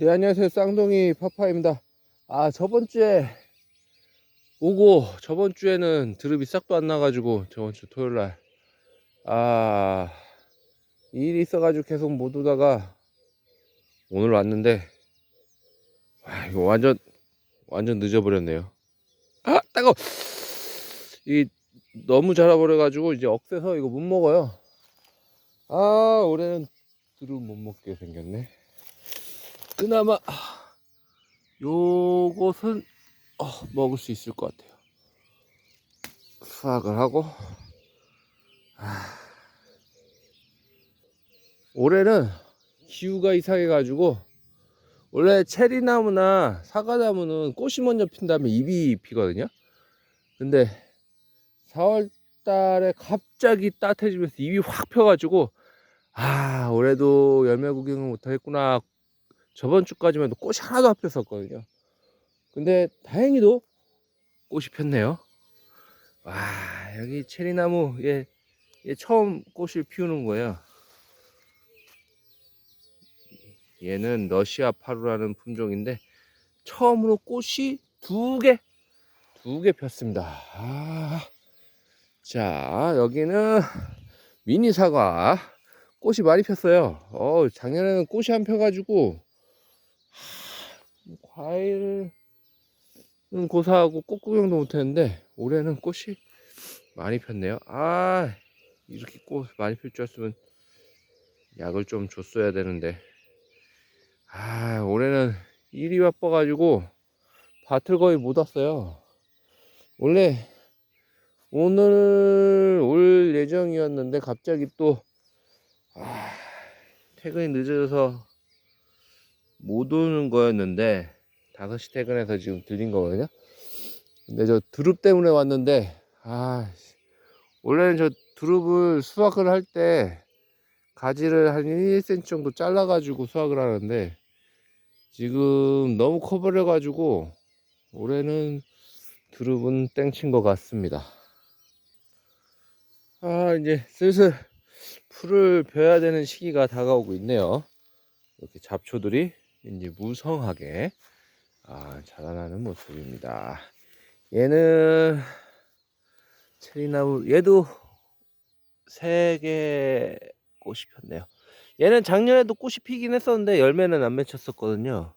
네, 안녕하세요. 쌍둥이 파파입니다. 아, 저번 주에 오고, 저번 주에는 드릅이 싹도 안 나가지고, 저번 주 토요일 날. 아, 일이 있어가지고 계속 못 오다가, 오늘 왔는데, 와, 이거 완전, 완전 늦어버렸네요. 아, 따가워! 이, 너무 자라버려가지고, 이제 억세서 이거 못 먹어요. 아, 올해는 드릅 못 먹게 생겼네. 그나마 아, 요것은 어, 먹을 수 있을 것 같아요. 수확을 하고 아, 올해는 기후가 이상해 가지고 원래 체리나무나 사과나무는 꽃이 먼저 핀 다음에 잎이 피거든요. 근데 4월 달에 갑자기 따뜻해지면서 잎이 확 펴가지고 아 올해도 열매 구경을 못하겠구나 저번 주까지만 해도 꽃이 하나도 안 폈었거든요. 근데 다행히도 꽃이 폈네요. 와, 여기 체리나무, 얘, 얘 처음 꽃을 피우는 거예요. 얘는 러시아 파루라는 품종인데, 처음으로 꽃이 두 개, 두 개 폈습니다. 아, 자, 여기는 미니 사과. 꽃이 많이 폈어요. 어, 작년에는 꽃이 안 펴가지고, 과일은 고사하고 꽃 구경도 못했는데 올해는 꽃이 많이 폈네요. 아 이렇게 꽃 많이 필 줄 알았으면 약을 좀 줬어야 되는데 아 올해는 일이 바빠가지고 밭을 거의 못 왔어요. 원래 오늘 올 예정이었는데 갑자기 또 아, 퇴근이 늦어져서 못 오는 거였는데 5시 퇴근해서 지금 들린 거거든요. 근데 저 두릅 때문에 왔는데 아 원래는 저 두릅을 수확을 할 때 가지를 한 1cm 정도 잘라 가지고 수확을 하는데 지금 너무 커버려 가지고 올해는 두릅은 땡친 것 같습니다. 아 이제 슬슬 풀을 베야 되는 시기가 다가오고 있네요. 이렇게 잡초들이 이제 무성하게 아, 자라나는 모습입니다. 얘는 체리나무 얘도 세 개 꽃이 폈네요. 얘는 작년에도 꽃이 피긴 했었는데 열매는 안 맺혔었거든요.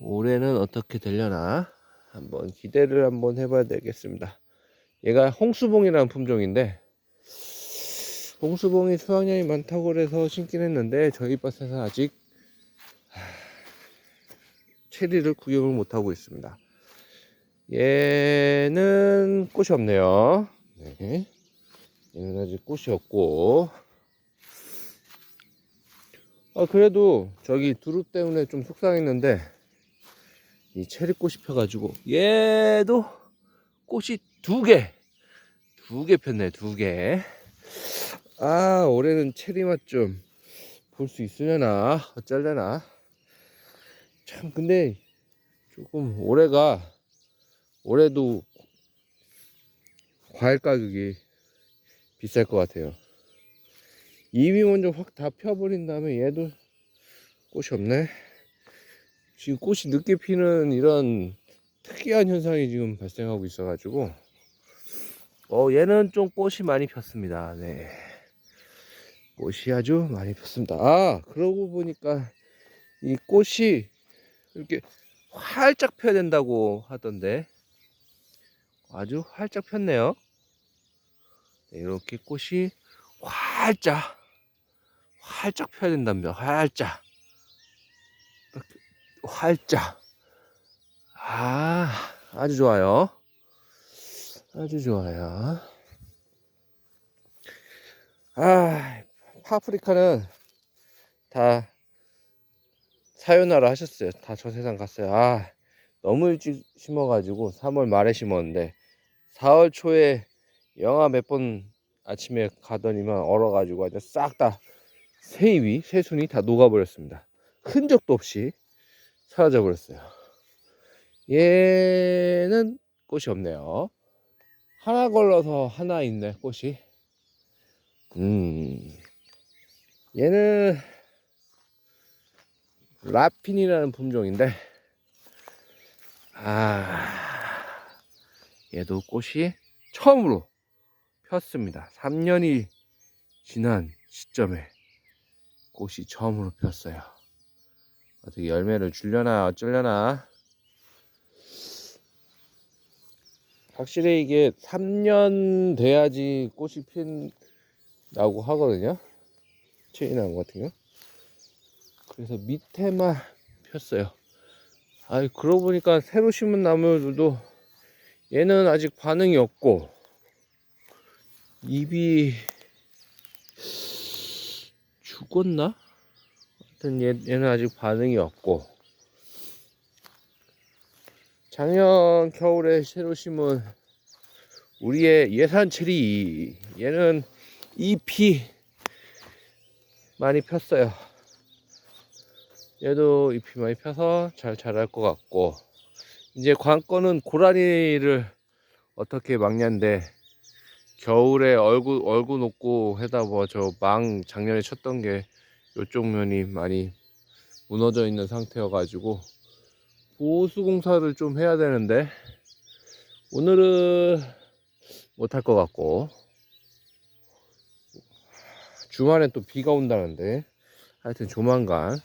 올해는 어떻게 되려나 한번 기대를 한번 해봐야 되겠습니다. 얘가 홍수봉이라는 품종인데 홍수봉이 수확량이 많다고 그래서 심긴 했는데 저희 밭에서 아직 체리를 구경을 못하고 있습니다. 얘는 꽃이 없네요. 네. 얘는 아직 꽃이 없고. 아, 그래도 저기 두릅 때문에 좀 속상했는데, 이 체리꽃이 펴가지고, 얘도 꽃이 두 개! 두 개 폈네, 두 개. 아, 올해는 체리 맛 좀 볼 수 있으려나, 어쩔려나. 참 근데 조금 올해가 올해도 과일 가격이 비쌀 것 같아요. 이미 먼저 확 다 펴버린 다음에 얘도 꽃이 없네. 지금 꽃이 늦게 피는 이런 특이한 현상이 지금 발생하고 있어 가지고 어 얘는 좀 꽃이 많이 폈습니다. 네. 꽃이 아주 많이 폈습니다. 아 그러고 보니까 이 꽃이 이렇게 활짝 펴야 된다고 하던데 아주 활짝 폈네요. 네, 이렇게 꽃이 활짝 활짝 펴야 된답니다. 활짝 활짝 아 아주 좋아요. 아주 좋아요. 아 파프리카는 다 사요나라 하셨어요. 다 저 세상 갔어요. 아, 너무 일찍 심어가지고 3월 말에 심었는데 4월 초에 영하 몇 번 아침에 가더니만 얼어가지고 아주 싹 다 새잎이 새순이 다 녹아버렸습니다. 흔적도 없이 사라져 버렸어요. 얘는 꽃이 없네요. 하나 걸러서 하나 있네 꽃이. 음, 얘는 라핀이라는 품종인데 아 얘도 꽃이 처음으로 폈습니다. 3년이 지난 시점에 꽃이 처음으로 폈어요. 어떻게 열매를 줄려나 어쩌려나 확실히 이게 3년 돼야지 꽃이 핀다고 하거든요. 체인나무 같은 거. 그래서 밑에만 폈어요. 아이 그러고 보니까 새로 심은 나무들도 얘는 아직 반응이 없고 잎이 죽었나? 하여튼 얘, 얘는 아직 반응이 없고 작년 겨울에 새로 심은 우리의 예산 체리 얘는 잎이 많이 폈어요. 얘도 잎이 많이 펴서 잘 자랄 것 같고. 이제 관건은 고라니를 어떻게 막냐인데 겨울에 얼굴 얼굴 높고 해다 뭐저 망 작년에 쳤던 게 요쪽 면이 많이 무너져 있는 상태여 가지고 보수 공사를 좀 해야 되는데 오늘은 못할 것 같고. 주말에 또 비가 온다는데. 하여튼 조만간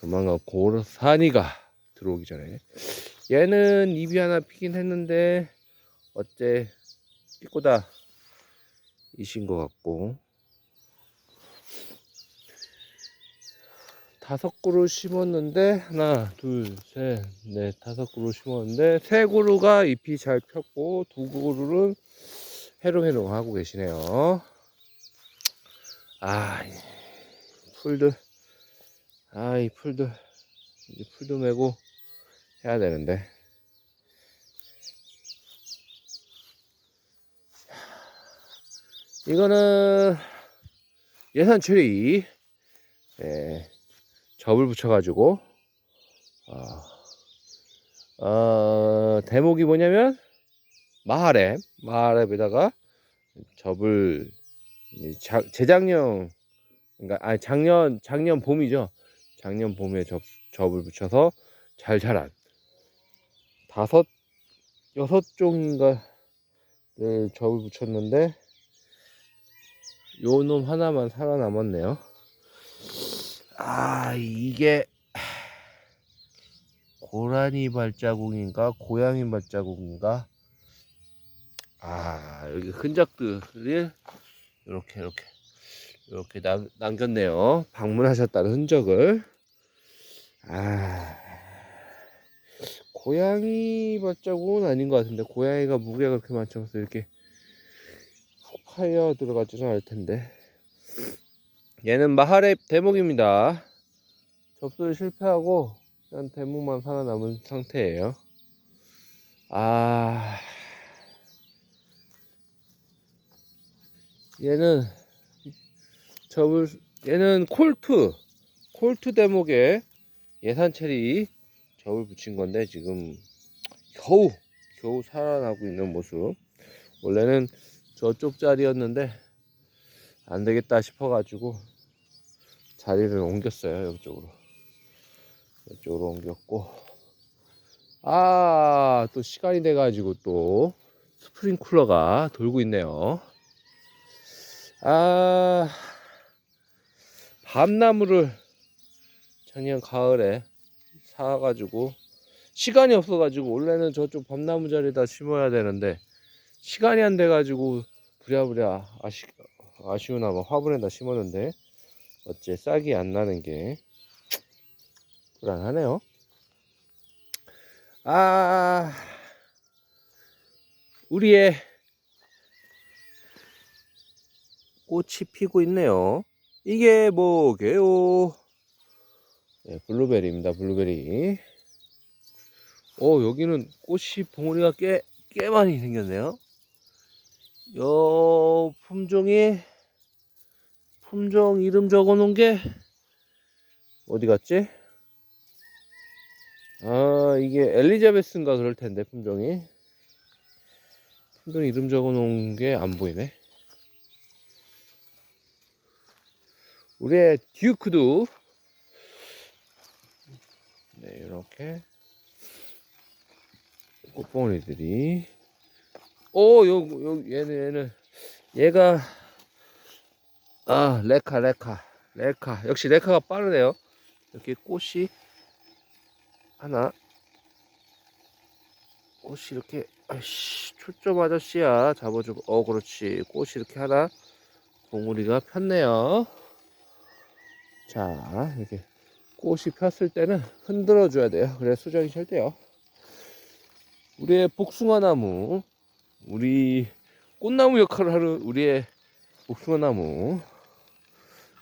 조만간 고사니가 들어오기 전에. 얘는 입이 하나 피긴 했는데 어째 피고다 이신 것 같고. 다섯 그루 심었는데 하나 둘셋넷 다섯 그루 심었는데 세 그루가 잎이 잘 폈고 두 그루는 해롱해롱 하고 계시네요. 아이 풀들 아 이 풀들 이제 풀도 메고 해야 되는데. 이거는 예산 처리. 예, 접을 붙여가지고. 어, 어, 대목이 뭐냐면 마하랩 마하랩에다가 접을 자, 재작년 그러니까 아니 작년 작년 봄이죠 작년 봄에 접, 접을 붙여서 잘 자란 다섯 여섯 종인가 를 접을 붙였는데 요 놈 하나만 살아남았네요. 아, 이게 고라니 발자국인가 고양이 발자국인가? 아, 여기 흔적들을 이렇게 이렇게 이렇게 남, 남겼네요. 방문하셨다는 흔적을. 아, 고양이 발자국은 아닌 것 같은데 고양이가 무게가 그렇게 많지 않아서 이렇게 파여 들어가지는 않을 텐데. 얘는 마하랩 대목입니다. 접수를 실패하고 그냥 대목만 살아남은 상태예요. 아. 얘는 접을 얘는 콜트 콜트 대목에 예산 체리 접을 붙인 건데 지금 겨우 겨우 살아나고 있는 모습. 원래는 저쪽 자리였는데 안 되겠다 싶어 가지고 자리를 옮겼어요 이쪽으로. 이쪽으로 옮겼고. 아 또 시간이 돼 가지고 또 스프링쿨러가 돌고 있네요. 아 밤나무를 작년 가을에 사가지고 시간이 없어가지고 원래는 저쪽 밤나무 자리에다 심어야 되는데 시간이 안 돼가지고 부랴부랴 아쉬, 아쉬우나마 화분에다 심었는데 어째 싹이 안 나는 게 불안하네요. 아, 우리의 꽃이 피고 있네요. 이게 뭐게요? 네, 블루베리입니다. 블루베리. 오, 여기는 꽃이 봉우리가 꽤, 꽤 많이 생겼네요. 요 품종이 품종 이름 적어 놓은 게 어디 갔지? 아 이게 엘리자베스인가 그럴 텐데 품종이 품종 이름 적어 놓은 게 안 보이네 우리의 듀크도 네, 이렇게 꽃봉오리들이 오, 요, 요, 얘는, 얘는, 얘가, 아, 레카, 레카, 레카. 역시 레카가 빠르네요. 이렇게 꽃이 하나, 꽃이 이렇게, 아이씨, 초점 아저씨야. 잡아주고, 어, 그렇지. 꽃이 이렇게 하나, 봉우리가 폈네요. 자, 이렇게 꽃이 폈을 때는 흔들어 줘야 돼요. 그래 수정이 잘 돼요. 우리의 복숭아 나무, 우리 꽃나무 역할을 하는 우리의 복숭아 나무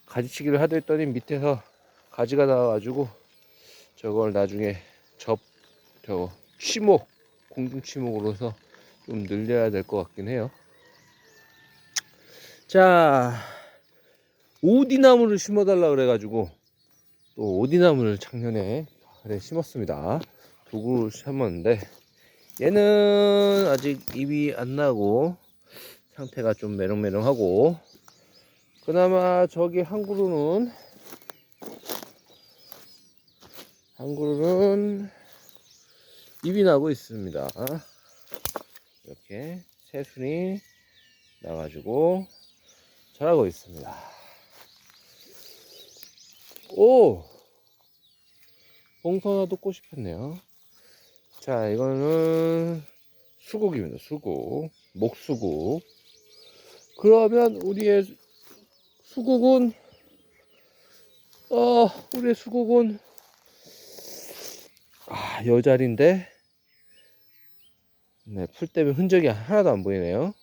가지치기를 하려 했더니 밑에서 가지가 나와가지고 저걸 나중에 접 저거 치목 공중 치목으로서 좀 늘려야 될 것 같긴 해요. 자 오디나무를 심어달라 그래가지고 또 오디나무를 작년에 그래 심었습니다. 두 그루 심었는데 얘는 아직 잎이 안 나고 상태가 좀 메롱메롱하고 그나마 저기 한 그루는 한 그루는 잎이 나고 있습니다. 이렇게 새순이 나가지고 자라고 있습니다. 오! 봉선화도 꽃이 폈네요. 자, 이거는 수국입니다. 수국. 목수국. 그러면 우리의 수국은, 어, 우리의 수국은, 아, 여 자리인데, 네, 풀 때문에 흔적이 하나도 안 보이네요.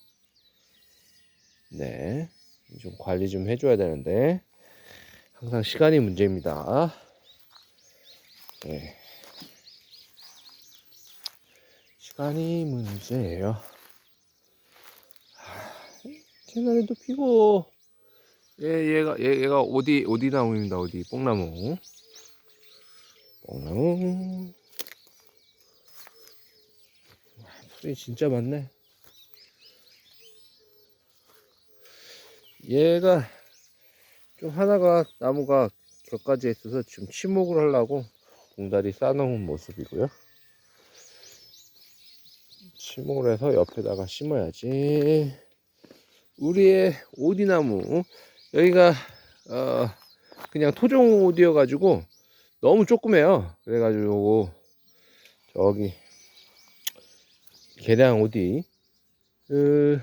네. 좀 관리 좀 해줘야 되는데, 항상 시간이 문제입니다. 네. 시간이 문제예요. 채널에도 피고 얘 얘가 얘, 얘가 어디 어디 나무입니다. 어디 뽕나무. 뽕나무. 와, 풀이 진짜 많네. 얘가 좀 하나가 나무가 격가지에 있어서 지금 치목을 하려고 봉다리 싸놓은 모습이고요. 치목을 해서 옆에다가 심어야지. 우리의 오디나무 여기가 어 그냥 토종 오디여 가지고 너무 조그매요. 그래가지고 저기 계량 오디 그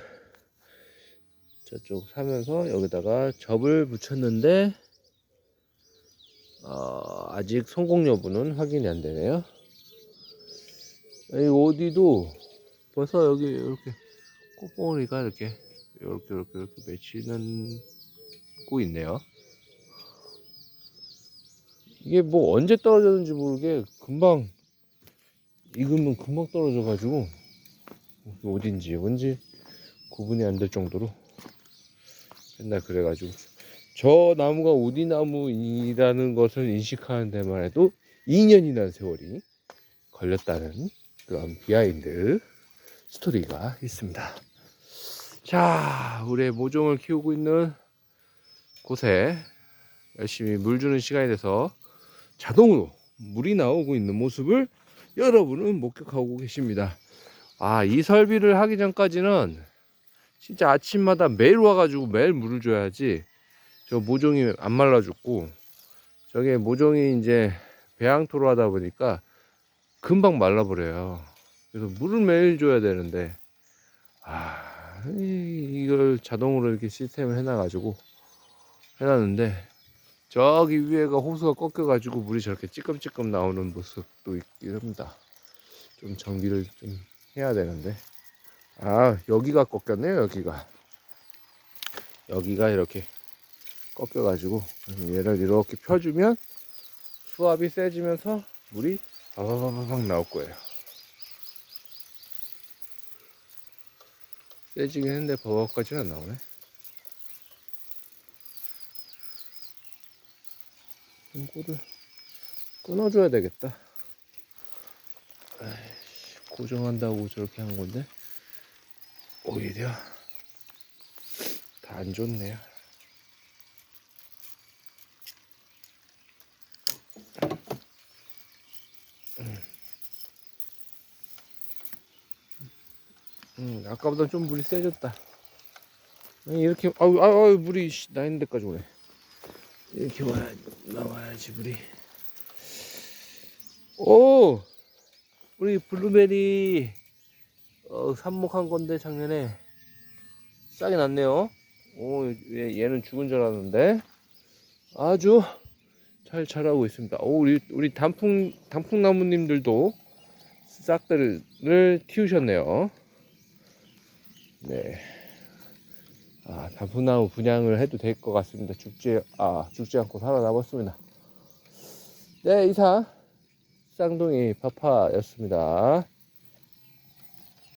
저쪽 사면서 여기다가 접을 붙였는데 어, 아직 성공 여부는 확인이 안 되네요. 이 어디도 벌써 여기 이렇게 꽃봉오리가 이렇게 이렇게 이렇게 이렇게 맺히는 고 있네요. 이게 뭐 언제 떨어졌는지 모르게 금방 익으면 금방 떨어져 가지고 어딘지 뭔지 구분이 안 될 정도로 맨날 그래가지고 저 나무가 오디나무이라는 것을 인식하는 데만 해도 2년이라는 세월이 걸렸다는 그런 비하인드 스토리가 있습니다. 자, 우리의 모종을 키우고 있는 곳에 열심히 물 주는 시간이 돼서 자동으로 물이 나오고 있는 모습을 여러분은 목격하고 계십니다. 아, 이 설비를 하기 전까지는 진짜 아침마다 매일 와가지고 매일 물을 줘야지 저 모종이 안 말라 죽고 저게 모종이 이제 배양토로 하다 보니까 금방 말라버려요. 그래서 물을 매일 줘야 되는데 아 이- 이걸 자동으로 이렇게 시스템을 해놔가지고 해놨는데 저기 위에가 호수가 꺾여가지고 물이 저렇게 찌끔찌끔 나오는 모습도 있긴 합니다. 좀 정비를 좀 해야 되는데 아 여기가 꺾였네요 여기가. 여기가 이렇게 꺾여 가지고 얘를 이렇게 펴주면 수압이 세지면서 물이 바바바박 나올 거예요. 세지긴 했는데 버벅까지는 안 나오네. 이거를 끊어줘야 되겠다. 고정한다고 저렇게 한 건데 오히려 다 안 좋네요. 음. 음. 아까보다 좀 물이 세졌다. 이렇게 아유 아유, 물이 나 있는 데까지 오네. 이렇게 와 나와야지 물이. 오 우리 블루베리. 어, 삽목한 건데, 작년에. 싹이 났네요. 오, 얘, 얘는 죽은 줄 알았는데. 아주 잘 자라고 있습니다. 오, 우리, 우리 단풍, 단풍나무님들도 싹들을 키우셨네요. 네. 아, 단풍나무 분양을 해도 될 것 같습니다. 죽지, 아, 죽지 않고 살아남았습니다. 네, 이상 쌍둥이 파파였습니다.